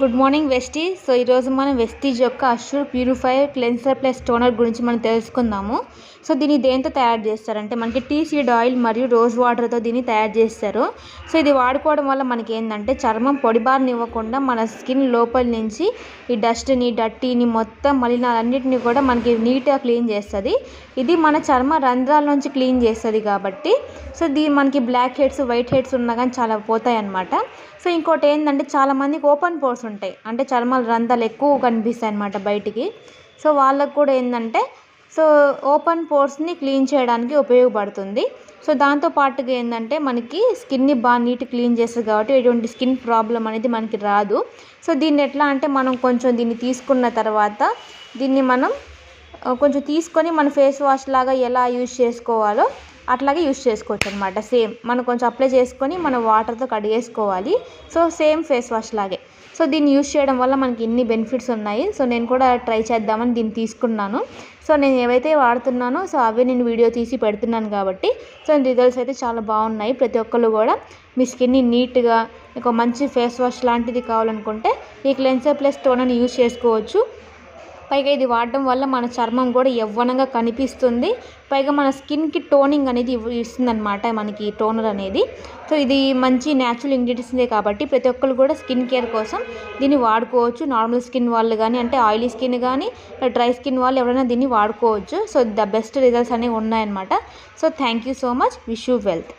Good morning వెస్టీ so ఈరోజు మనం Vestige యొక్క assure purify cleanser plus toner గురించి మనం తెలుసుకుందాము. సో దీన్ని దేంతో తయారు చేస్తారంటే మనకి టీ సీడ్ ఆయిల్ మరియు రోజ్ వాటర్తో దీన్ని తయారు చేస్తారు. సో ఇది వాడుకోవడం వల్ల మనకి ఏంటంటే చర్మం పొడిబారినివ్వకుండా మన స్కిన్ లోపల నుంచి ఈ డస్ట్ని డట్టీని మొత్తం మలినాలన్నిటిని కూడా మనకి నీట్గా క్లీన్ చేస్తుంది. ఇది మన చర్మ రంధ్రాల నుంచి క్లీన్ చేస్తుంది కాబట్టి. సో దీ మనకి బ్లాక్ హెడ్స్ వైట్ హెడ్స్ ఉన్నా కానీ చాలా పోతాయి అన్నమాట సో ఇంకోటి ఏంటంటే చాలామందికి ఓపెన్ పోర్స్ ఉంటాయి. అంటే చర్మాల రంధ్రాలు ఎక్కువ కనిపిస్తాయి అన్నమాట బయటికి. సో వాళ్ళకు కూడా ఏంటంటే సో ఓపెన్ పోర్స్ని క్లీన్ చేయడానికి ఉపయోగపడుతుంది. సో దాంతో పాటుగా ఏంటంటే మనకి స్కిన్ని బాగా నీట్ క్లీన్ చేస్తుంది కాబట్టి ఎటువంటి స్కిన్ ప్రాబ్లం అనేది మనకి రాదు. సో దీన్ని ఎట్లా అంటే మనం కొంచెం దీన్ని తీసుకున్న తర్వాత దీన్ని మనం కొంచెం తీసుకొని మన ఫేస్ వాష్ లాగా ఎలా యూజ్ చేసుకోవాలో అట్లాగే యూజ్ చేసుకోవచ్చు అనమాట సేమ్ మనం కొంచెం అప్లై చేసుకొని మనం వాటర్తో కడిగేసుకోవాలి సో సేమ్ ఫేస్ వాష్ లాగే. సో దీన్ని యూస్ చేయడం వల్ల మనకి ఇన్ని బెనిఫిట్స్ ఉన్నాయి. సో నేను కూడా ట్రై చేద్దామని దీన్ని తీసుకున్నాను. సో నేను ఏవైతే వాడుతున్నానో సో అవే నేను వీడియో తీసి పెడుతున్నాను కాబట్టి సో రిజల్ట్స్ అయితే చాలా బాగున్నాయి. ప్రతి ఒక్కళ్ళు కూడా మీ స్కిన్ని నీట్గా ఒక మంచి ఫేస్ వాష్ లాంటిది కావాలనుకుంటే ఈ క్లెన్సర్ ప్లస్ టోనర్ని యూజ్ చేసుకోవచ్చు. పైగా ఇది వాడడం వల్ల మన చర్మం కూడా యవ్వనంగా కనిపిస్తుంది. పైగా మన స్కిన్కి టోనింగ్ అనేది ఇస్తుంది అనమాట మనకి టోనర్ అనేది. సో ఇది మంచి న్యాచురల్ ఇంగ్రీడియంట్సే కాబట్టి ప్రతి ఒక్కరు కూడా స్కిన్ కేర్ కోసం దీన్ని వాడుకోవచ్చు. నార్మల్ స్కిన్ వాళ్ళు కానీ అంటే ఆయిలీ స్కిన్ కానీ డ్రై స్కిన్ వాళ్ళు ఎవరైనా దీన్ని వాడుకోవచ్చు. సో ద బెస్ట్ రిజల్ట్స్ అనేవి ఉన్నాయన్నమాట. So thank you so much. Wish you wealth.